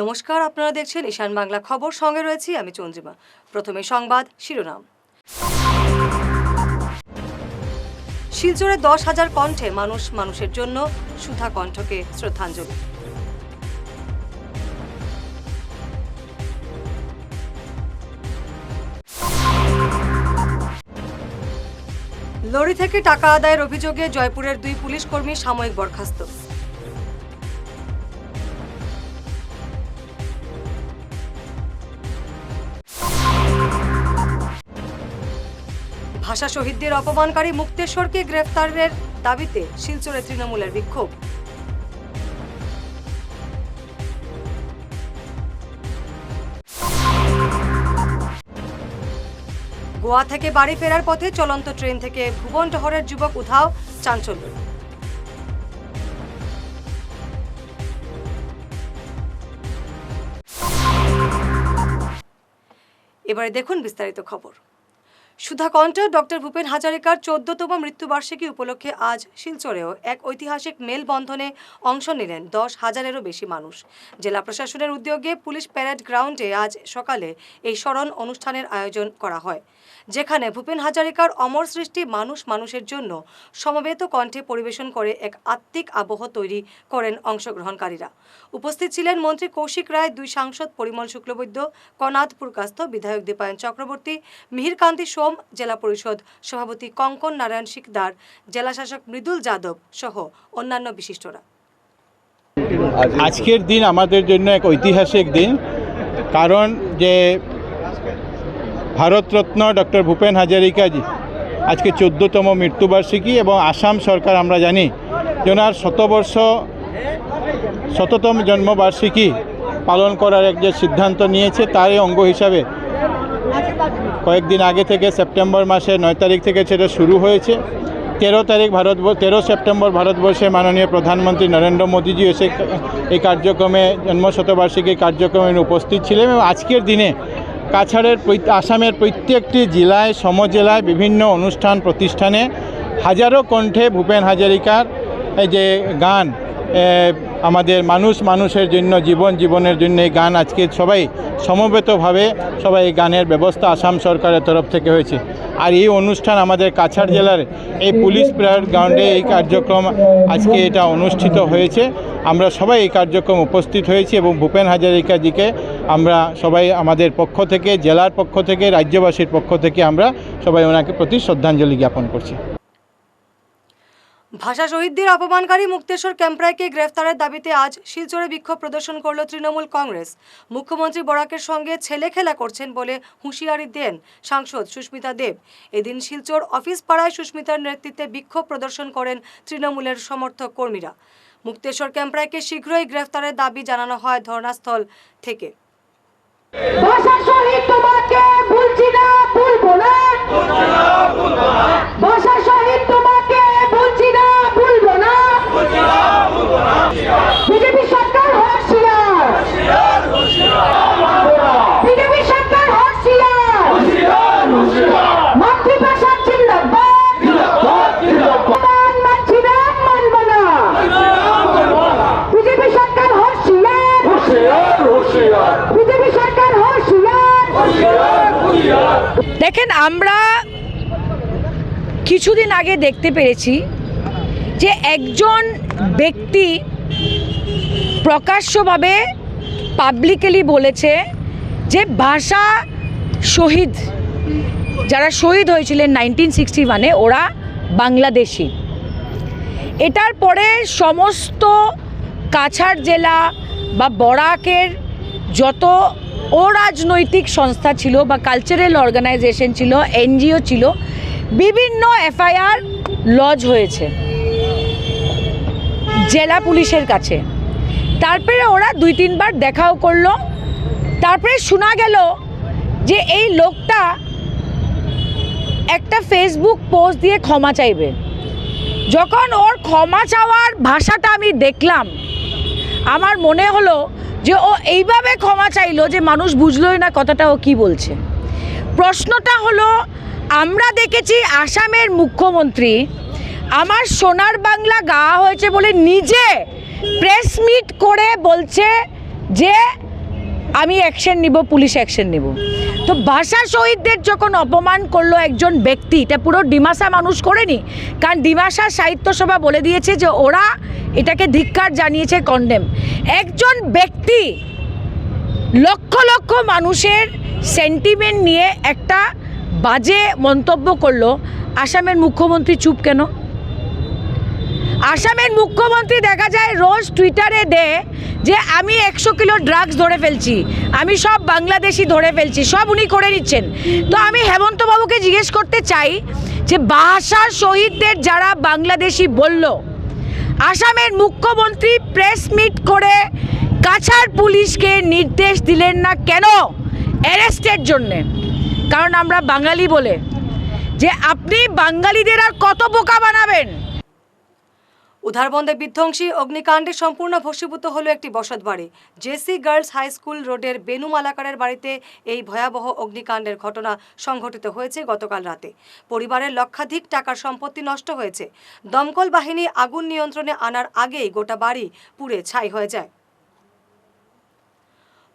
নমস্কার, আপনারা দেখছেন ঈশান বাংলা খবর। সঙ্গে রয়েছি আমি চন্দ্রিমা। প্রথমে সংবাদ শিরোনাম। শিলচরে দশ হাজার কণ্ঠে মানুষ মানুষের জন্য সুধা কণ্ঠকে শ্রদ্ধাঞ্জলি। লরি থেকে টাকা আদায়ের অভিযোগে জয়পুরের দুই পুলিশ কর্মী সাময়িক বরখাস্ত। ভাষা শহীদদের অপমানকারী মুক্তেশ্বরকে গ্রেফতারের দাবিতে শিলচরে তৃণমূলের বিক্ষোভ। গোয়া থেকে বাড়ি ফেরার পথে চলন্ত ট্রেন থেকে ভুবন টহরের যুবক উধাও চাঞ্চল্য। এবারে দেখুন বিস্তারিত খবর। সুধা কণ্ঠ ডক্টর ভূপেন হাজারিকার চোদ্দতম মৃত্যুবার্ষিকী উপলক্ষে আজ শিলচরেও এক ঐতিহাসিক মেলবন্ধনে অংশ নিলেন দশ হাজারেরও বেশি মানুষ। জেলা প্রশাসনের উদ্যোগে পুলিশ প্যারেড গ্রাউন্ডে আজ সকালে এই স্মরণ অনুষ্ঠানের আয়োজন করা হয়। যেখানে ভূপেন হাজারিকার অমর সৃষ্টি মানুষ মানুষের জন্য সমবেত কণ্ঠে পরিবেশন করে এক আত্মিক আবহ তৈরি করেন অংশগ্রহণকারীরা। উপস্থিত ছিলেন মন্ত্রী কৌশিক রায়, দুই সাংসদ পরিমল শুক্লবৈদ্য, কনাথ পুরকাস্ত, বিধায়ক দীপায়ন চক্রবর্তী, মিহিরকান্তি সোম জেলা পরিষদ সভাপতি কঙ্কন নারায়ণ শিকদার জেলাশাসক মৃদুল যাদব সহ অন্যান্য বিশিষ্টরা। আজকের দিন আমাদের জন্য এক ঐতিহাসিক দিন, কারণ যে ভারতরত্ন ডক্টর ভূপেন হাজারিকাজি আজকে চোদ্দতম মৃত্যুবার্ষিকী এবং আসাম সরকার আমরা জানি যে ওনার শতবর্ষ শততম জন্মবার্ষিকী পালন করার এক যে সিদ্ধান্ত নিয়েছে, তারই অঙ্গ হিসাবে কয়েকদিন আগে থেকে সেপ্টেম্বর মাসে নয় তারিখ থেকে সেটা শুরু হয়েছে। তেরো তারিখ ভারত তেরো সেপ্টেম্বর ভারতবর্ষে মাননীয় প্রধানমন্ত্রী নরেন্দ্র মোদীজি এসে এই কার্যক্রমে জন্মশতবার্ষিকী কার্যক্রমে উপস্থিত ছিলেন এবং আজকের দিনে কাছাড়ের আসামের প্রত্যেকটি জেলায়, সমজেলায় বিভিন্ন অনুষ্ঠান, প্রতিষ্ঠানে হাজারো কণ্ঠে ভূপেন হাজারিকার যে গান আমাদের মানুষ মানুষের জন্য, জীবন জীবনের জন্য এই গান আজকে সবাই সমবেতভাবে সবাই এই গানের ব্যবস্থা আসাম সরকারের তরফ থেকে হয়েছে। আর এই অনুষ্ঠান আমাদের কাছাড় জেলার এই পুলিশ প্রেয়ার গ্রাউন্ডে এই কার্যক্রম আজকে এটা অনুষ্ঠিত হয়েছে। আমরা সবাই এই কার্যক্রম উপস্থিত হয়েছি এবং ভূপেন হাজারিকাজিকে আমরা সবাই আমাদের পক্ষ থেকে, জেলার পক্ষ থেকে, রাজ্যবাসীর পক্ষ থেকে আমরা সবাই ওনাকে প্রতি শ্রদ্ধাঞ্জলি জ্ঞাপন করছি। ভাষা শহীদদের অপমানকারী মুক্তেশ্বর ক্যাম্পরায়কে গ্রেফতারের দাবিতে আজ শিলচরে বিক্ষোভ প্রদর্শন করল তৃণমূল কংগ্রেস। মুখ্যমন্ত্রী বরাকের সঙ্গে ছেলে খেলা করছেন বলে হুঁশিয়ারি দেন সাংসদ সুস্মিতা দেব। এদিন শিলচর অফিস পাড়ায় সুস্মিতার নেতৃত্বে বিক্ষোভ প্রদর্শন করেন তৃণমূলের সমর্থক কর্মীরা। মুক্তেশ্বর ক্যাম্পরায়কে শীঘ্রই গ্রেফতারের দাবি জানানো হয় ধর্নাস্থল থেকে। ভাষা শহীদ তোমাকে ভুলছি না ভুলবো না। ভাষা শহীদ তোমাকে ভুলছি না ভুলবো না দেখেন আমরা কিছুদিন আগে দেখতে পেরেছি যে একজন ব্যক্তি প্রকাশ্যভাবে পাবলিকলি বলেছে যে ভাষা শহীদ, যারা শহীদ হয়েছিলেন নাইনটিন সিক্সটি ওয়ানে ওরা বাংলাদেশি। এটার পরে সমস্ত কাছাড় জেলা বা বরাকের যত অরাজনৈতিক সংস্থা ছিল বা কালচারাল অর্গানাইজেশন ছিল, এনজিও ছিল, বিভিন্ন এফআইআর লজ হয়েছে। জেলা পুলিশের কাছে। তারপরে ওরা দুই তিনবার দেখাও করল। তারপরে শোনা গেল যে এই লোকটা একটা ফেসবুক পোস্ট দিয়ে ক্ষমা চাইবে। যখন ওর ক্ষমা চাওয়ার ভাষাটা আমি দেখলাম, আমার মনে হলো যে ও এইভাবে ক্ষমা চাইলো যে মানুষ বুঝলোই না কথাটা ও কি বলছে। প্রশ্নটা হলো, আমরা দেখেছি আসামের মুখ্যমন্ত্রী আমার সোনার বাংলা গাওয়া হয়েছে বলে নিজে প্রেস মিট করে বলছে যে আমি অ্যাকশন নিব, পুলিশ অ্যাকশন নিব। তো ভাষা শহীদদের যখন অপমান করল একজন ব্যক্তি, এটা পুরো ডিমাসা মানুষ করেনি, কারণ ডিমাসা সাহিত্য সভা বলে দিয়েছে যে ওরা এটাকে ধিক্কার জানিয়েছে কন্ডেম একজন ব্যক্তি লক্ষ লক্ষ মানুষের সেন্টিমেন্ট নিয়ে একটা বাজে মন্তব্য করল। আসামের মুখ্যমন্ত্রী চুপ কেন? আসামের মুখ্যমন্ত্রী দেখা যায় রোজ টুইটারে দেয় যে, আমি একশো কিলো ড্রাগস ধরে ফেলছি। আমি সব বাংলাদেশি ধরে ফেলছি। সব উনি করে নিচ্ছেন। তো আমি হেমন্ত বাবুকে জিজ্ঞেস করতে চাই যে ভাষা শহীদদের যারা বাংলাদেশি বলল, আসামের মুখ্যমন্ত্রী প্রেস মিট করে কাছার পুলিশকে নির্দেশ দিলেন না কেন অ্যারেস্টের জন্যে? কারণ আমরা বাঙালি বলে যে, আপনি বাঙালিদের আর কত বোকা বানাবেন? উধারবন্দে বিধ্বংসী অগ্নিকাণ্ডে সম্পূর্ণ ভস্মীভূত হল একটি বসত বাড়ি। জেসি গার্লস হাই স্কুল রোডের বেনু মালাকারের বাড়িতে এই ভয়াবহ অগ্নিকাণ্ডের ঘটনা সংঘটিত হয়েছে গতকাল রাতে। পরিবারের লক্ষাধিক টাকার সম্পত্তি নষ্ট হয়েছে। দমকল বাহিনী আগুন নিয়ন্ত্রণে আনার আগেই গোটা বাড়ি পুড়ে ছাই হয়ে যায়।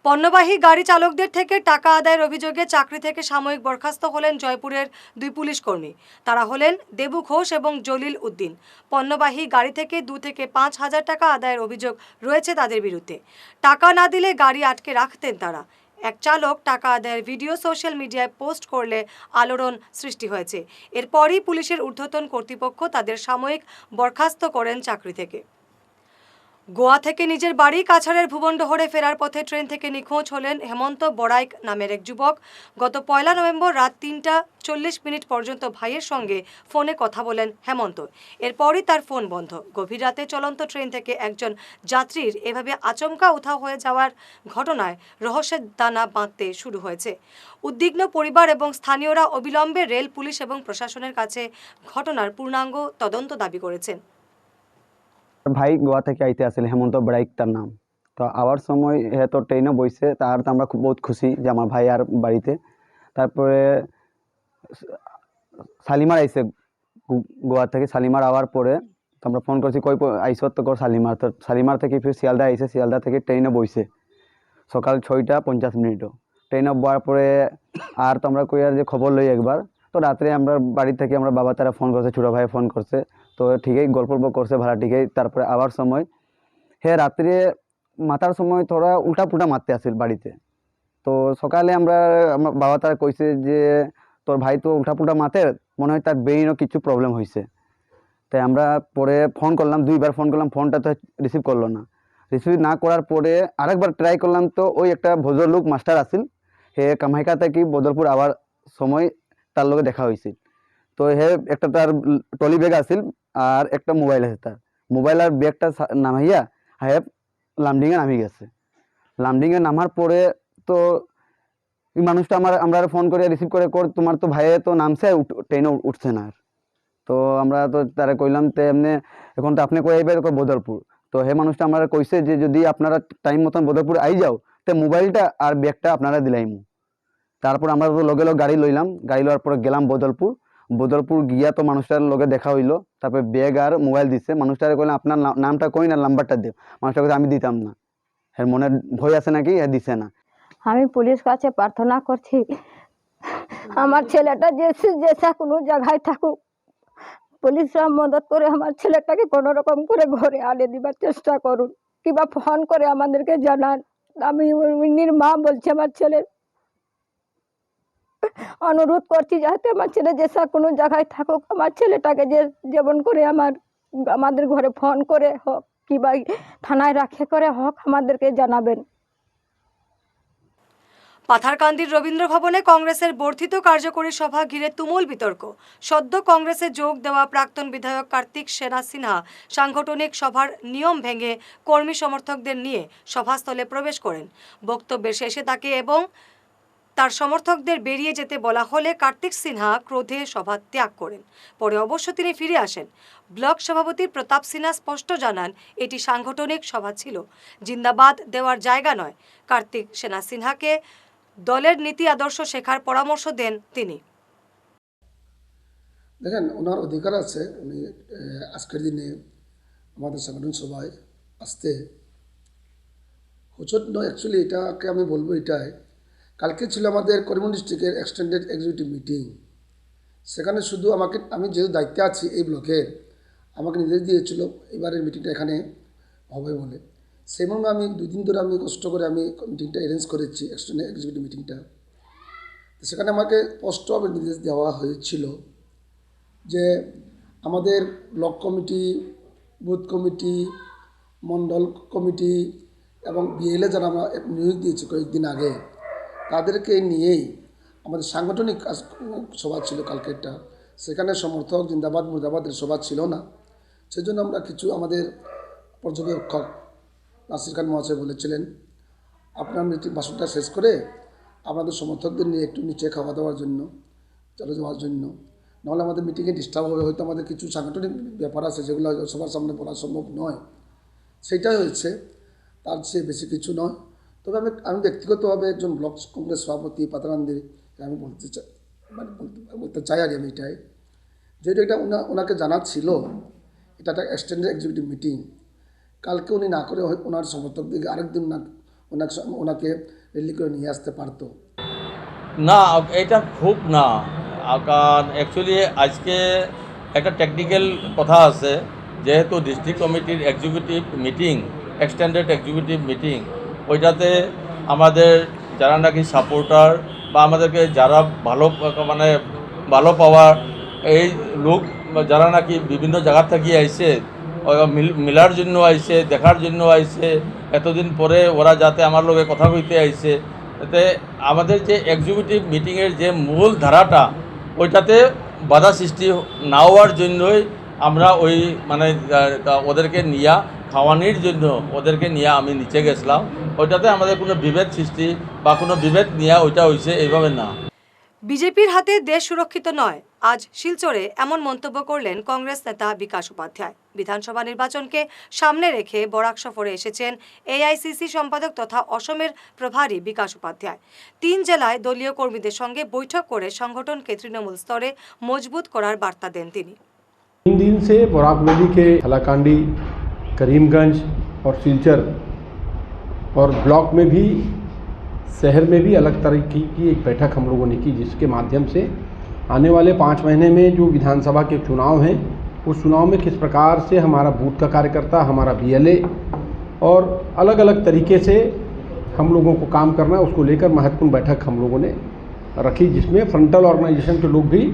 পণ্যবাহী গাড়ি চালকদের থেকে টাকা আদায়ের অভিযোগে চাকরি থেকে সাময়িক বরখাস্ত হলেন জয়পুরের দুই পুলিশ কর্মী। তারা হলেন দেবু ঘোষ এবং জলিল উদ্দিন। পণ্যবাহী গাড়ি থেকে দু থেকে পাঁচ হাজার টাকা আদায়ের অভিযোগ রয়েছে তাদের বিরুদ্ধে। টাকা না দিলে গাড়ি আটকে রাখতেন তারা। এক চালক টাকা আদায়ের ভিডিও সোশ্যাল মিডিয়ায় পোস্ট করলে আলোড়ন সৃষ্টি হয়েছে। এরপরই পুলিশের ঊর্ধ্বতন কর্তৃপক্ষ তাদের সাময়িক বরখাস্ত করেন চাকরি থেকে। গোয়া থেকে নিজের বাড়ি কাছাড়ের ভুবনডোহরে ফেরার পথে ট্রেন থেকে নিখোঁজ হলেন হেমন্ত বড়াইক নামের এক যুবক। গত পয়লা নভেম্বর রাত তিনটা চল্লিশ মিনিট পর্যন্ত ভাইয়ের সঙ্গে ফোনে কথা বলেন হেমন্ত। এরপরই তার ফোন বন্ধ। গভীর রাতে চলন্ত ট্রেন থেকে একজন যাত্রীর এভাবে আচমকা উধাও হয়ে যাওয়ার ঘটনায় রহস্যের দানা বাঁধতে শুরু হয়েছে। উদ্বিগ্ন পরিবার এবং স্থানীয়রা অবিলম্বে রেল, পুলিশ এবং প্রশাসনের কাছে ঘটনার পূর্ণাঙ্গ তদন্ত দাবি করেছেন। ভাই গোয়া থেকে আইতে আসলে, হেমন্ত ব্রাইক তার নাম। তো আবার সময় হে তো ট্রেনে বইছে, তার তো আমরা খুব বহুত খুশি যে আমার ভাই আর বাড়িতে। তারপরে শালিমার আইসে গোয়া থেকে শালিমার আওয়ার পরে তো আমরা ফোন করছি, কই আইসত তো কর শালিমার তো শালিমার থেকে ফির শিয়ালদা আইসে শিয়ালদা থেকে ট্রেনে বইছে সকাল ছয়টা পঞ্চাশ মিনিটও। ট্রেনে বয়ার পরে আর তো আমরা কই আর যে খবর লই একবার। তো রাত্রে আমরা বাড়ি থেকে আমরা বাবা তারা ফোন করছে, ছোটো ভাই ফোন করছে। তো ঠিকই গল্প করছে, ভাড়া ঠিকই। তারপরে আবার সময়, হে রাত্রে মাতার সময় তোরা উল্টা পুল্টা মারতে আসিল বাড়িতে। তো সকালে আমরা, আমার বাবা তারা কইছে যে, তোর ভাই তো উল্টা পুল্টা মাতে, মনে হয় তার ব্রেইনও কিছু প্রবলেম হয়েছে তাই আমরা পরে ফোন করলাম, দুইবার ফোন করলাম, ফোনটা তো রিসিভ করল না। রিসিভ না করার পরে আরেকবার ট্রাই করলাম তো, ওই একটা ভদ্রলোক মাস্টার আসিল হে কামাইকা থেকে বদলপুর আবার সময় তার লগে দেখা হয়েছিল তো হে, একটা তার টলি ব্যাগ আসিল আর একটা মোবাইল আছে তার। মোবাইল আর ব্যাগটা নামাইয়া হে লামডিংয়ে নামি গেছে। লামডিংয়ে নামার পরে তো মানুষটা আমার, আমরা ফোন করে রিসিভ করে কর, তোমার তো ভাইয়ে তো নামছে ট্রেনে উঠছে না আর। তো আমরা তো তারা কইলাম তে এমনি, এখন তো আপনি কই আইবে বদরপুর? তো হে মানুষটা আমরা কইছে যে যদি আপনারা টাইম মতন বদরপুর আই যাও, তে মোবাইলটা আর ব্যাগটা আপনারা দিলাইমু। তারপর আমরা তো লগে লগে গাড়ি লইলাম। গাড়ি লওয়ার পরে গেলাম বদলপুর বদলপুর গিয়া তো মানুষটার লগে দেখা হইল, তারপরে ব্যাগ আর মোবাইল দিছে। মানুষটারে কইলাম আপনার নামটা কই না, নাম্বারটা দিও। মানুষটা কইছে, আমি দিতাম না। এর মনে ভয় আছে নাকি? এ দিছে না। আমি পুলিশ কাছে প্রার্থনা করছি, আমার ছেলেটা যে যেসা কোনো জায়গায় থাকুক পুলিশরা মদত করে আমার ছেলেটাকে কোনো রকম করে ঘরে আনে দিবার চেষ্টা করুন। কিংবা ফোন করে আমাদেরকে জানান। আমি উনির মা বলছি, আমার ছেলের অনুরোধ করছি যাতে আমার ছেলে যেসা কোনো জায়গায় থাকুক, আমার ছেলেটাকে যে যেমন করে আমার, আমাদের ঘরে ফোন করে হোক কিংবা থানায় রাখে করে হোক, আমাদেরকে জানাবেন। পাথারকান্দির রবীন্দ্র ভবনে কংগ্রেসের বর্ধিত কার্যকরী সভা ঘিরে তুমুল বিতর্ক। সদ্য কংগ্রেসে যোগ দেওয়া প্রাক্তন বিধায়ক কার্তিক সেনা সিনহা সাংগঠনিক সভার নিয়ম ভেঙে কর্মী সমর্থকদের নিয়ে সভাস্থলে প্রবেশ করেন। বক্তব্যের শেষে তাকে এবং তার সমর্থকদের বেরিয়ে যেতে বলা হলে কার্তিক সিনহা ক্রোধে সভা ত্যাগ করেন। পরে অবশ্য তিনি ফিরে আসেন। ব্লক সভাপতি প্রতাপ সিনহা স্পষ্ট জানান, এটি সাংগঠনিক সভা ছিল, জিন্দাবাদ দেওয়ার জায়গা নয়। কার্তিক সেনা সিনহাকে দলের নীতি আদর্শ শেখার পরামর্শ দেন তিনি। দেখেন, ওনার অধিকার আছে। উনি আজকের দিনে আমাদের সাংগঠনিক সভায় আসতে। প্রচণ্ড অ্যাকচুয়ালি এটাকে আমি বলব এটাই কালকে ছিল আমাদের করিমগঞ্জ ডিস্ট্রিক্টের এক্সটেন্ডেড এক্সিকিউটিভ মিটিং সেখানে শুধু আমাকে, আমি যেহেতু দায়িত্বে আছি এই ব্লকের আমাকে নির্দেশ দিয়েছিল এবারের মিটিংটা এখানে হবে বলে। মর্মে আমি দুই দিন ধরে আমি কষ্ট করে আমি মিটিংটা অ্যারেঞ্জ করেছি এক্সটেন্ডেড এক্সিকিউটিভ মিটিংটা সেখানে আমাকে স্পষ্টভাবে নির্দেশ দেওয়া হয়েছিল যে আমাদের block committee, booth committee mandal committee এবং বিএলএ যারা আমরা নিয়োগ দিয়েছি কয়েকদিন আগে তাদেরকে নিয়েই আমাদের সাংগঠনিক সভা ছিল কালকেরটা। সেখানে সমর্থক জিন্দাবাদ, মুর্দাবাদের সভা ছিল না। সেজন্য আমরা কিছু আমাদের পর্যবেক্ষক নাসির খান মহাশয় বলেছিলেন, আপনার মিটিং ভাষণটা শেষ করে আপনাদের সমর্থকদের নিয়ে একটু নিচে খাওয়া দাওয়ার জন্য, চলে যাওয়ার জন্য। নাহলে আমাদের মিটিংয়ে ডিস্টার্ব হবে, হয়তো আমাদের কিছু সাংগঠনিক ব্যাপার আছে যেগুলো সবার সামনে বলা সম্ভব নয়। সেটাই হয়েছে। তার চেয়ে বেশি কিছু নয়। তবে আমি আমি ব্যক্তিগতভাবে একজন ব্লক কংগ্রেস সভাপতি পাতারান্দির আমি বলতে চাই মানে বলতে চাই আর আমি এটাই। যেহেতু এটা ওনা ওনাকে জানা ছিল, এটা একটা এক্সটেন্ডেড এক্সিকিউটিভ মিটিং কালকে উনি না করে ওনার সমর্থকদেরকে আরেকদিন ওনা ওনাকে ওনাকে রেলি করে নিয়ে আসতে পারতো। না, এটা খুব না। কারণ অ্যাকচুয়ালি আজকে একটা টেকনিক্যাল কথা আছে, যেহেতু ডিস্ট্রিক্ট কমিটির executive meeting extended executive meeting ওইটাতে আমাদের যারা নাকি সাপোর্টার বা আমাদেরকে যারা ভালো মানে ভালো পাওয়ার এই লোক যারা নাকি বিভিন্ন জায়গা থেকে আইসে মিলার জন্য আইসে, দেখার জন্য আইসে, এতদিন পরে ওরা যাতে আমার লগে কথা কইতে আইসে, এতে আমাদের যে এক্সিকিউটিভ মিটিংয়ের যে মূল ধারাটা, ওইটাতে বাধা সৃষ্টি না হওয়ার জন্যই আমরা ওই মানে ওদেরকে নিয়া খাওয়ানির জন্য ওদেরকে নিয়ে আমি নিচে গেছিলাম। ওইটাতে আমাদের কোনো বিভেদ সৃষ্টি বা কোনো বিভেদ নিয়ে ওইটা হয়েছে এইভাবে না। বিজেপির হাতে দেশ সুরক্ষিত নয়। আজ শিলচরে এমন মন্তব্য করলেন কংগ্রেস নেতা বিকাশ উপাধ্যায়। বিধানসভা নির্বাচনকে সামনে রেখে বরাক সফরে এসেছেন এআইসিসি সম্পাদক তথা অসমের প্রভারী বিকাশ উপাধ্যায়। তিন জেলায় দলীয় কর্মীদের সঙ্গে বৈঠক করে সংগঠনকে তৃণমূল স্তরে মজবুত করার বার্তা দেন তিনি। তিন দিন সে বরাক करीमगंज और सिलचर और ब्लॉक में भी, शहर में भी अलग तरीके की एक बैठक हम लोगों ने की, जिसके माध्यम से आने वाले पाँच महीने में जो विधानसभा के चुनाव हैं, उस चुनाव में किस प्रकार से हमारा बूथ का कार्यकर्ता, हमारा बीएलए और अलग अलग तरीके से हम लोगों को काम करना, उसको लेकर महत्वपूर्ण बैठक हम लोगों ने रखी, जिसमें फ्रंटल ऑर्गेनाइजेशन के लोग भी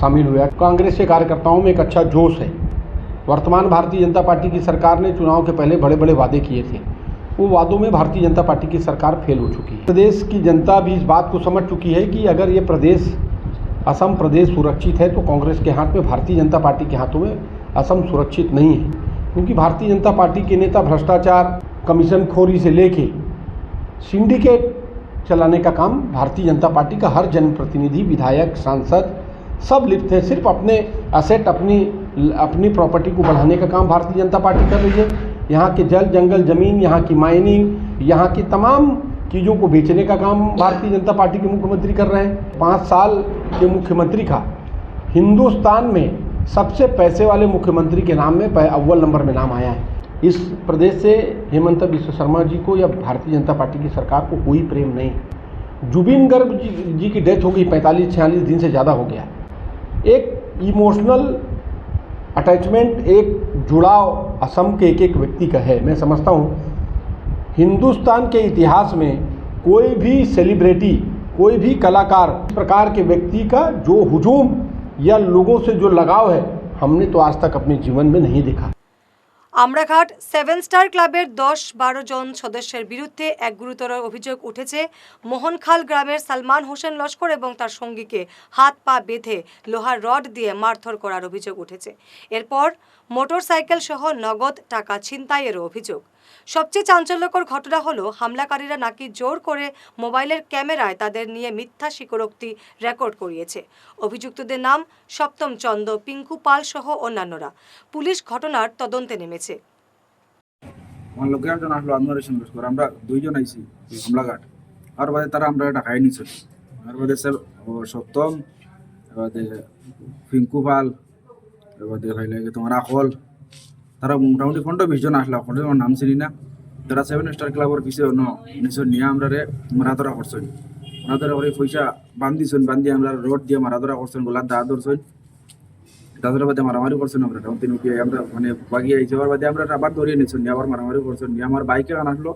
शामिल हुए। कांग्रेस के कार्यकर्ताओं में एक अच्छा जोश है। वर्तमान भारतीय जनता पार्टी की सरकार ने चुनाव के पहले बड़े बड़े वादे किए थे। वो वादों में भारतीय जनता पार्टी की सरकार फेल हो चुकी है। प्रदेश की जनता भी इस बात को समझ चुकी है कि अगर ये प्रदेश, असम प्रदेश सुरक्षित है तो कांग्रेस के हाथ में, भारतीय जनता पार्टी के हाथों में असम सुरक्षित नहीं है। क्योंकि भारतीय जनता पार्टी के नेता भ्रष्टाचार कमीशन खोरी से लेके सिंडिकेट चलाने का काम भारतीय जनता पार्टी का हर जनप्रतिनिधि, विधायक, सांसद सब लिप्त हैं। सिर्फ़ अपने असेट अपनी अपनी प्रॉपर्टी को बढ़ाने का काम भारतीय जनता पार्टी कर रही है। यहाँ के जल जंगल ज़मीन यहाँ की माइनिंग यहाँ की तमाम चीज़ों को बेचने का काम भारतीय जनता पार्टी के मुख्यमंत्री कर रहे हैं। पाँच साल के मुख्यमंत्री का हिंदुस्तान में सबसे पैसे वाले मुख्यमंत्री के नाम में अव्वल नंबर में नाम आया है। इस प्रदेश से हेमंत बिश्व शर्मा जी को या भारतीय जनता पार्टी की सरकार को कोई प्रेम नहीं। जुबिन गर्ग जी, जी की डेथ हो गई पैंतालीस छियालीस दिन से ज़्यादा हो गया। एक इमोशनल अटैचमेंट एक जुड़ाव असम के एक एक व्यक्ति का है। मैं समझता हूँ, हिंदुस्तान के इतिहास में कोई भी सेलिब्रिटी, कोई भी कलाकार प्रकार के व्यक्ति का जो हुजूम या लोगों से जो लगाव है, हमने तो आज तक अपने जीवन में नहीं देखा। আমরাঘাট সেভেন স্টার ক্লাবের দশ বারো জন সদস্যের বিরুদ্ধে এক গুরুতর অভিযোগ উঠেছে। মোহনখাল গ্রামের সালমান হোসেন লস্কর এবং তার সঙ্গীকে হাত পা বেঁধে লোহার রড দিয়ে মারধর করার অভিযোগ উঠেছে। এরপর মোটরসাইকেল সহ নগদ টাকা ছিনতাইয়েরও অভিযোগ। সবচেয়ে চাঞ্চল্যকর ঘটনা হলো, হামলাকারীরা নাকি জোর করে মোবাইলের ক্যামেরায় তাদের নিয়ে মিথ্যা স্বীকারোক্তি রেকর্ড করিয়েছে। অভিযুক্তদের নাম সপ্তম চন্দ, পিঙ্কু পাল সহ অন্যান্যরা। পুলিশ ঘটনার তদন্তে নেমেছে। আমার লোকে একজন তারা আমরা সপ্তম পিঙ্কু পাল এবারে ভাই লাগে তোমার আকল তারা মোটামুটি পনেরো বিশ জন আসলো এখন আমার নাম চিনি না। তারা সেভেন স্টার ক্লাবের পিছিয়ে অন্য নিশ্চয় নিয়ে আমরা মারাধরা করছেন। মারাধরা করে পয়সা বান্ধিছেন, বান্ধি আমরা রোড দিয়ে মারাধরা করছেন গোলার দা ধরছেন। তাদের বাদে মারামারি করছেন আমরা। তখন তিনি উঠিয়ে আমরা মানে বাগিয়ে আইছে। ওর বাদে আমরা আবার ধরিয়ে নিয়েছেন নিয়ে আবার মারামারি করছেন, নিয়ে আমার বাইকে আসলো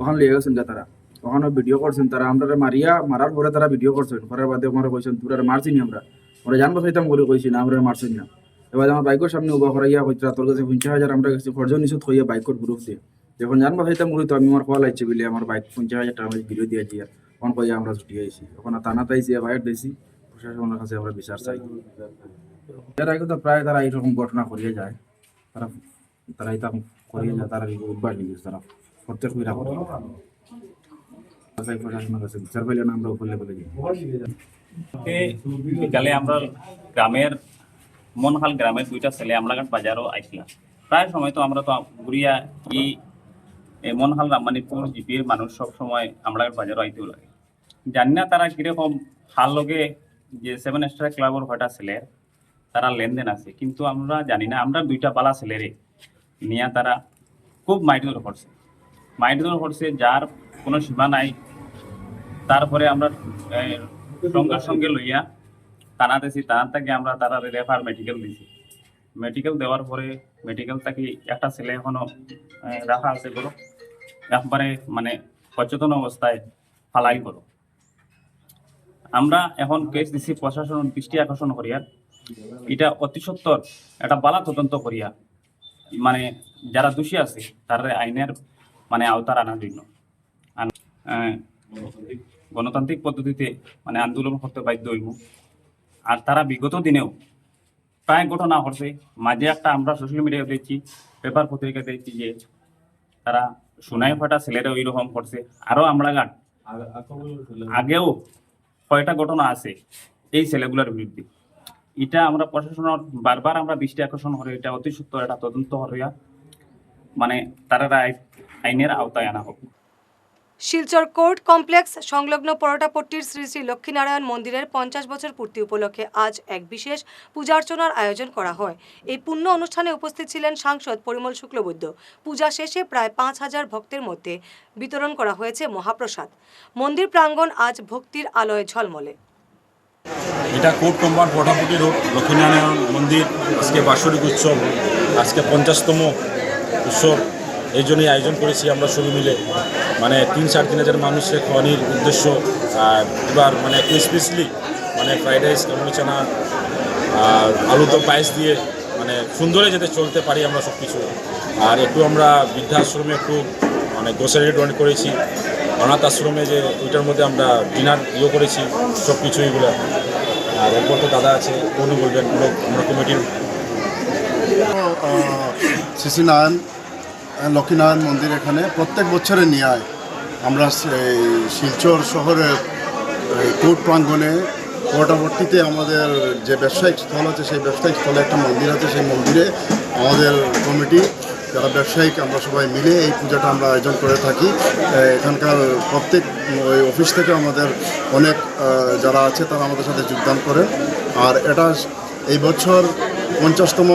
ওখানে লিয়ে গেছেন যা তারা। ওখানে ভিডিও করছেন, তারা আমরা মারিয়া মারার পরে তারা ভিডিও করছেন। করার বাদে আমরা কইছেন তোরা মারছি নি আমরা। আমরা জানব চাইতাম বলে কইছি না আমরা মারছি না। এবার আমার বাইকের সামনে উবা করাইয়া হইতরা তোর কাছে পঞ্চাশ হাজার আমরা গেছি খরচ নিশ্চিত থইয়া বাইকের গ্রুপ দিয়ে যখন জানব চাইতাম বলি তো আমি আমার কল লাগছে বলে আমার বাইক পঞ্চাশ হাজার টাকা ভিডিও দিয়েছি আর ফোন কইয়া আমরা ছুটি আইছি ওখানে থানা তাইছি বাইক দিয়েছি প্রশাসনের কাছে আমরা বিচার চাই। এর আগে তো প্রায় তারা এইরকম ঘটনা করিয়ে যায়। তারা তারা এটা করিয়ে যায় তারা উদ্বাস নিয়ে তারা প্রত্যেক মিরা করে বিচার পাইলে না আমরা গ্রামের মনহাল গ্রামের দুইটা ছেলে আমলাঘাট বাজারও আইছিলাম প্রায় সময় তো আমরা তো ঘুরিয়া ই মনহাল রামমানিপুর জিপির মানুষ সব সময় আমলাঘাট বাজারও আইতেও লাগে। জানি না তারা কীরকম হাল লগে যে সেভেন স্টার ক্লাবের কয়টা ছেলে, তারা লেনদেন আছে, কিন্তু আমরা জানি না, আমরা দুইটা পালা ছেলেরে নিয়ে তারা খুব মাইটদর করছে। মাইটদর করছে যার কোনো সীমা নাই, তারপরে আমরা সঙ্গে লইয়া টানা দিছি টানা থেকে আমরা তারা রেফার মেডিকেল দিছি। মেডিকেল দেওয়ার পরে মেডিকেল থেকে একটা ছেলে এখনও রাখা আছে বলো? একবারে মানে সচেতন অবস্থায় ফালাই করো আমরা এখন কেস দিছি প্রশাসন দৃষ্টি আকর্ষণ করিয়া। এটা অতি সত্তর একটা বালা তদন্ত করিয়া। মানে যারা দোষী আছে, তারা আইনের মানে আওতার আনার জন্য। গণতান্ত্রিক পদ্ধতিতে মানে আন্দোলন করতে বাধ্য হইব। আর তারা বিগত দিনেও প্রায় ঘটনা ঘটছে। মাঝে একটা আমরা সোশ্যাল মিডিয়ায় দেখছি পেপার পত্রিকা দেখছি যে তারা সোনাই ফাটা ছেলেরা ওই রকম করছে আরও আমরা গান আগেও কয়টা ঘটনা আছে এই ছেলেগুলোর বিরুদ্ধে। এটা আমরা প্রশাসনের বারবার আমরা দৃষ্টি আকর্ষণ করে এটা অতি সত্য এটা তদন্ত হইয়া মানে তারা আই- আইনের আওতায় আনা হোক। শিলচর কোর্ট কমপ্লেক্স সংলগ্ন পরোটাপট্টির শ্রী শ্রী লক্ষ্মীনারায়ণ মন্দিরের পঞ্চাশ বছর পূর্তি উপলক্ষে আজ এক বিশেষ পূজার্চনার আয়োজন করা হয়। এই পুণ্য অনুষ্ঠানে উপস্থিত ছিলেন সাংসদ পরিমল শুক্লবৈদ্য। পূজা শেষে প্রায় পাঁচ হাজার ভক্তের মধ্যে বিতরণ করা হয়েছে মহাপ্রসাদ। মন্দির প্রাঙ্গণ আজ ভক্তির আলোয় ঝলমলে। এটা court compound Pataputi road, Lakshminarayan মন্দির, আজকে বাৎসরিক উৎসব, আজকে পঞ্চাশতম উৎসব, এই জন্যই আয়োজন করেছি আমরা সবাই মিলে। মানে তিন সাড়ে তিন হাজার মানুষের খাওয়ানির উদ্দেশ্য এবার মানে স্পেশালি মানে ফ্রাইড রাইস কাবুলি চানা, আর আলু তো পায়েস দিয়ে মানে সুন্দরে যাতে চলতে পারি আমরা সব কিছু আর একটু আমরা বৃদ্ধাশ্রমে একটু মানে গ্রোসারি ডোনেট করেছি, অনাথ আশ্রমে যে ওইটার মধ্যে আমরা ডিনার ইয়ে করেছি সব কিছু এগুলো। আর এরপর তো দাদা আছে উনি বলবেন, আমরা কমিটির শ্রী নারায়ণ লক্ষ্মীনারায়ণ মন্দির এখানে প্রত্যেক বছরে নিয়ে আয়। আমরা শিলচর শহরের কোর্ট প্রাঙ্গণে পরবর্তীতে আমাদের যে ব্যবসায়িক স্থল আছে, সেই ব্যবসায়িক স্থলে একটা মন্দির আছে, সেই মন্দিরে আমাদের কমিটি, যারা ব্যবসায়িক, আমরা সবাই মিলে এই পূজাটা আমরা আয়োজন করে থাকি। এখানকার প্রত্যেক, ওই অফিস থেকে আমাদের অনেক যারা আছে, তারা আমাদের সাথে যোগদান করে আর এটা এই বছর পঞ্চাশতম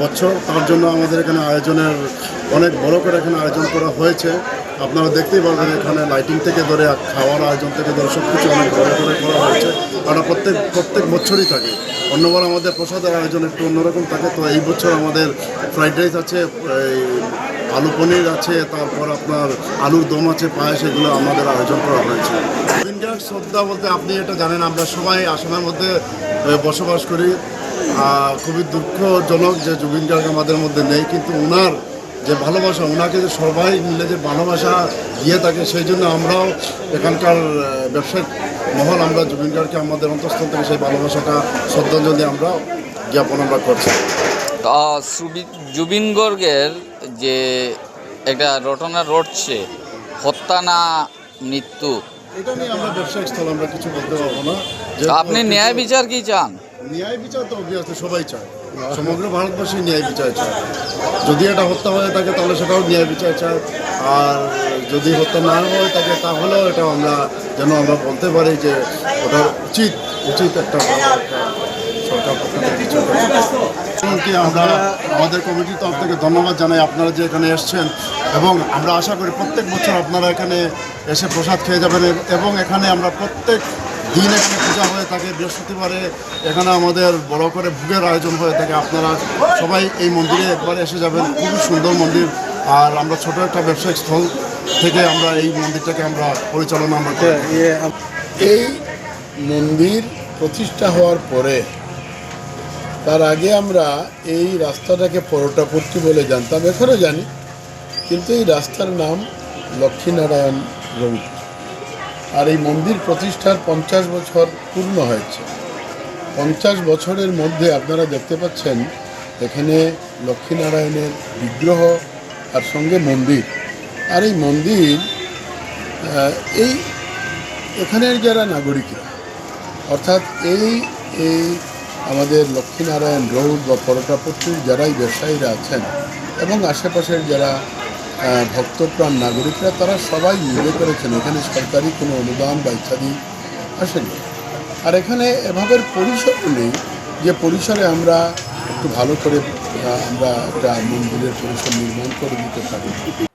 বছর, তার জন্য আমাদের এখানে আয়োজনের অনেক বড় করে এখানে আয়োজন করা হয়েছে। আপনারা দেখতেই পারবেন এখানে লাইটিং থেকে ধরে খাওয়ার আয়োজন থেকে ধরে সব কিছু অনেক বড় করে করা হয়েছে। এটা প্রত্যেক প্রত্যেক বছরই থাকে। অন্যবার আমাদের প্রসাদের আয়োজন একটু অন্যরকম থাকে। তো এই বছর আমাদের ফ্রাইড রাইস আছে আলু পনির আছে, তারপর আপনার আলুর দম আছে, পায়েস, এগুলো আমাদের আয়োজন করা হয়েছে। গার্গ শ্রদ্ধা বলতে আপনি এটা জানেন, আমরা সবাই আসামের মধ্যে বসবাস করি। খুবই দুঃখজনক যে জুবিন গার্গ আমাদের মধ্যে নেই কিন্তু ওনার যে ভালোবাসা ওনাকে যে সবাই মিলে যে ভালোবাসা দিয়ে থাকে সেই জন্য আমরাও এখানকার ব্যবসায়িক মহল আমরা জুবিন গার্গকে আমাদের অন্তঃস্থল থেকে সেই ভালোবাসাটা শ্রদ্ধাঞ্জলি আমরা জ্ঞাপন আমরা করছি। জুবিন গর্গের যে একটা রটনা রটছে হত্যা না মৃত্যু? এটা নিয়ে আমরা ব্যবসায়িক স্থল আমরা কিছু বলতে পারব না। আপনি ন্যায় বিচার কি চান? ন্যায় বিচার তো অবভিয়াসলি সবাই চায়। সমগ্র ভারতবর্ষে ন্যায় বিচার চায়। যদি এটা হত্যা হয়ে থাকে, তাহলে সেটাও ন্যায় বিচার চায়। আর যদি হত্যা না হয়ে থাকে, তাহলেও এটা আমরা যেন আমরা বলতে পারি যে ওটা উচিত উচিত একটা সরকার আমরা, আমাদের কমিটির তরফ থেকে ধন্যবাদ জানাই আপনারা যে এখানে এসছেন। এবং আমরা আশা করি প্রত্যেক বছর আপনারা এখানে এসে প্রসাদ খেয়ে যাবেন। এবং এখানে আমরা প্রত্যেক দিন এখানে পূজা হয়ে থাকে, বৃহস্পতিবারে এখানে আমাদের বড় করে ভোগের আয়োজন হয়ে থাকে। আপনারা সবাই এই মন্দিরে একবার এসে যাবেন, খুবই সুন্দর মন্দির। আর আমরা ছোট একটা ব্যবসায়িক স্থল থেকে আমরা এই মন্দিরটাকে আমরা পরিচালনা আমরা এই মন্দির প্রতিষ্ঠা হওয়ার পরে, তার আগে আমরা এই রাস্তাটাকে পরোটা পরোটাপট্টি বলে জানতাম এখনও জানি। কিন্তু এই রাস্তার নাম লক্ষ্মীনারায়ণ রোড আর এই মন্দির প্রতিষ্ঠার পঞ্চাশ বছর পূর্ণ হয়েছে। পঞ্চাশ বছরের মধ্যে আপনারা দেখতে পাচ্ছেন, এখানে লক্ষ্মীনারায়ণের বিগ্রহ আর সঙ্গে মন্দির। আর এই মন্দির এই এখানের যারা নাগরিকরা, অর্থাৎ এই এই আমাদের লক্ষ্মীনারায়ণ রোড বা পরোটাপট্টির যারাই ব্যবসায়ীরা আছেন এবং আশেপাশের যারা ভক্তপ্রাণ নাগরিকরা, তারা সবাই মিলে করেছেন। এখানে সরকারি কোনো অনুদান বা ইত্যাদি আসেনি। আর এখানে এভাবে পরিসর নেই যে পরিসরে আমরা একটু ভালো করে আমরা একটা মন্দিরের পরিসর নির্মাণ করে দিতে পারি।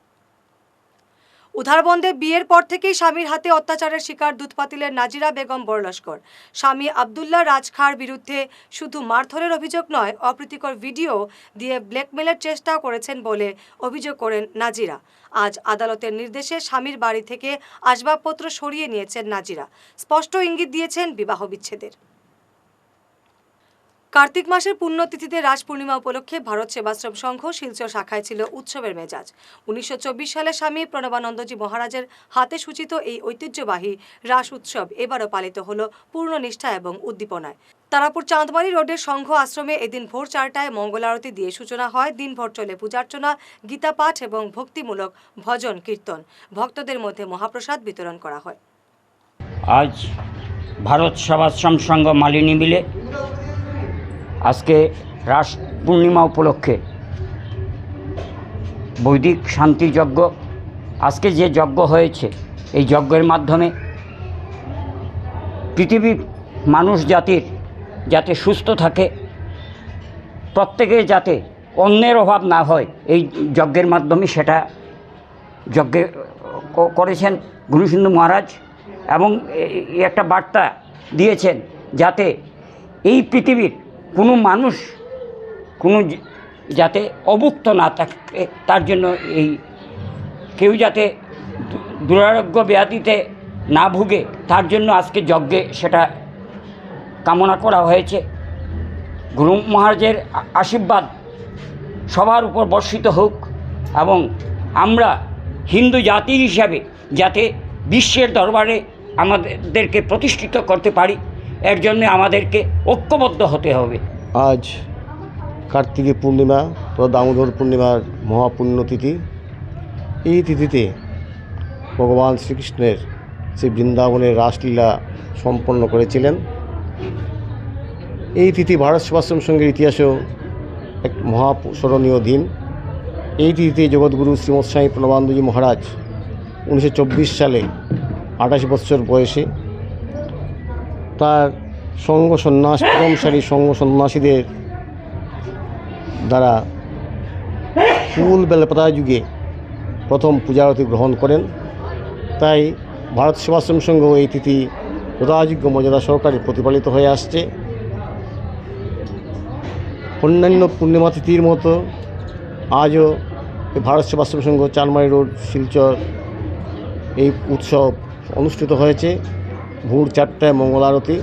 উধারবন্দে বিয়ের পর থেকেই স্বামীর হাতে অত্যাচারের শিকার দুধপাতিলের নাজিরা বেগম বড়লস্কর। স্বামী আবদুল্লাহ রাজখার বিরুদ্ধে শুধু মারধরের অভিযোগ নয়, অপ্রীতিকর ভিডিও দিয়ে ব্ল্যাকমেলের চেষ্টাও করেছেন বলে অভিযোগ করেন নাজিরা। আজ আদালতের নির্দেশে স্বামীর বাড়ি থেকে আসবাবপত্র সরিয়ে নিয়েছেন নাজিরা। স্পষ্ট ইঙ্গিত দিয়েছেন বিবাহ বিচ্ছেদের কার্তিক মাসের পুণ্যতিথিতে রাজ পূর্ণিমা উপলক্ষে ভারত সেবাশ্রম সংঘ শিলচর শাখায় ছিল উৎসবের মেজাজ। উনিশশো চব্বিশ সালে স্বামী প্রণবানন্দজি মহারাজের হাতে সূচিত এই ঐতিহ্যবাহী রাস উৎসব এবারও পালিত হল পূর্ণ নিষ্ঠা এবং উদ্দীপনায়। তারাপুর চাঁদবাড়ি রোডের সংঘ আশ্রমে এদিন ভোর চারটায় মঙ্গল আরতি দিয়ে সূচনা হয়। দিনভর চলে পূজার্চনা গীতা পাঠ এবং ভক্তিমূলক ভজন, কীর্তন। ভক্তদের মধ্যে মহাপ্রসাদ বিতরণ করা হয়। আজ ভারত সেবাশ্রম সংঘ মালিনী মিলে আজকে রাস পূর্ণিমা উপলক্ষে বৈদিক শান্তি যজ্ঞ, আজকে যে যজ্ঞ হয়েছে, এই যজ্ঞের মাধ্যমে পৃথিবীর মানুষ জাতির যাতে সুস্থ থাকে প্রত্যেকে যাতে অন্যের অভাব না হয়, এই যজ্ঞের মাধ্যমে সেটা যজ্ঞে করেছেন গুরুসিন্ধু মহারাজ এবং একটা বার্তা দিয়েছেন যাতে এই পৃথিবীর কোনো মানুষ, কোনো যাতে অভুক্ত না থাকে, তার জন্য এই, কেউ যাতে দুরারোগ্য ব্যাধিতে না ভুগে, তার জন্য আজকে যজ্ঞে সেটা কামনা করা হয়েছে। গুরু মহারাজের আশীর্বাদ সবার উপর বর্ষিত হোক এবং আমরা হিন্দু জাতি হিসাবে যাতে বিশ্বের দরবারে আমাদেরকে প্রতিষ্ঠিত করতে পারি। এর জন্য আমাদেরকে ঐক্যবদ্ধ হতে হবে। আজ কার্তিকী পূর্ণিমা তো দামোদর পূর্ণিমার মহাপুণ্যতিথি এই তিথিতে ভগবান শ্রীকৃষ্ণের শ্রী বৃন্দাবনের রাসলীলা সম্পন্ন করেছিলেন। এই তিথি ভারত সেবাশ্রম সঙ্গের ইতিহাসেও এক মহাস্মরণীয় দিন। এই তিথিতে জগৎগুরু শ্রীমৎ স্বামী প্রণবানন্দজি মহারাজ উনিশশো চব্বিশ সালে আঠাশ বছর বয়সে তার সঙ্গ সন্ন্যাস প্রথম সারি সঙ্গ সন্ন্যাসীদের দ্বারা ফুল বেলপাতা যুগে প্রথম পূজারতি গ্রহণ করেন। তাই ভারত সেবাশ্রম সংঘ এই তিথি যথাযোগ্য মর্যাদা সহকারে প্রতিপালিত হয়ে আসছে। অন্যান্য পূর্ণিমা তিথির মতো আজও ভারত সেবাশ্রম সংঘ চারমারি রোড শিলচর এই উৎসব অনুষ্ঠিত হয়েছে। ভোর চারটায় মঙ্গল আরতি,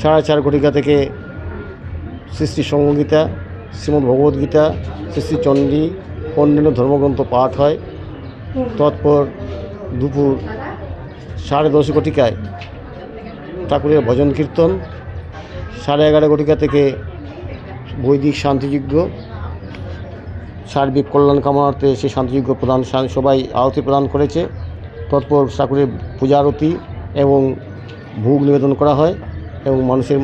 সাড়ে চার ঘটিকা থেকে শ্রী সঙ্গীতা শ্রীমদ্ ভগবদ্গীতা শ্রী চণ্ডী অন্যান্য ধর্মগ্রন্থ পাঠ হয়। তৎপর দুপুর সাড়ে দশ ঘটিকায় ঠাকুরের ভজন কীর্তন, সাড়ে এগারো ঘটিকা থেকে বৈদিক শান্তিযজ্ঞ, সার্বিক কল্যাণ কামনার্থে সেই শান্তিযজ্ঞ প্রদান সবাই আহতি প্রদান করেছে। তৎপর ঠাকুরের পূজা আরতি এবং ভোগ নিবেদন করা হয় এবং মানুষের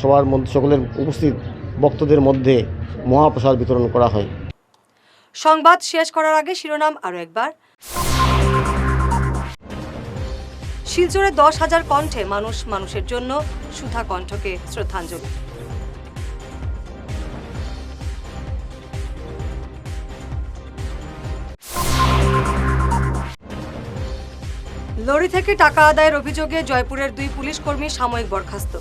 সবার মধ্যে, সকলের উপস্থিত ভক্তদের মধ্যে মহাপ্রসাদ বিতরণ করা হয়। সংবাদ শেষ করার আগে শিরোনাম আরও একবার। শিলচরে দশ হাজার কণ্ঠে মানুষ মানুষের জন্য সুধা কণ্ঠকে শ্রদ্ধাঞ্জলি। লরি থেকে টাকা আদায়ের অভিযোগে জয়পুরের দুই পুলিশ কর্মী সাময়িক বরখাস্ত।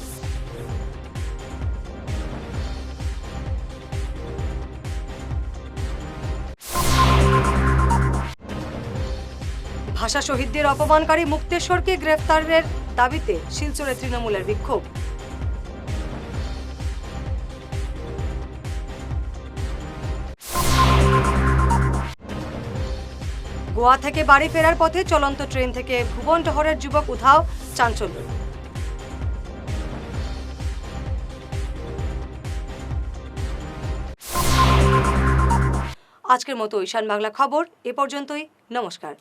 ভাষা শহীদদের অপমানকারী মুক্তেশ্বরকে গ্রেফতারের দাবিতে শিলচরে তৃণমূলের বিক্ষোভ। গোয়া থেকে বাড়ি ফেরার পথে চলন্ত ট্রেন থেকে ভুবন টহরের যুবক উধাও চাঞ্চল্য। আজকের মতো ঈশান বাংলা খবর, এ পর্যন্তই, নমস্কার।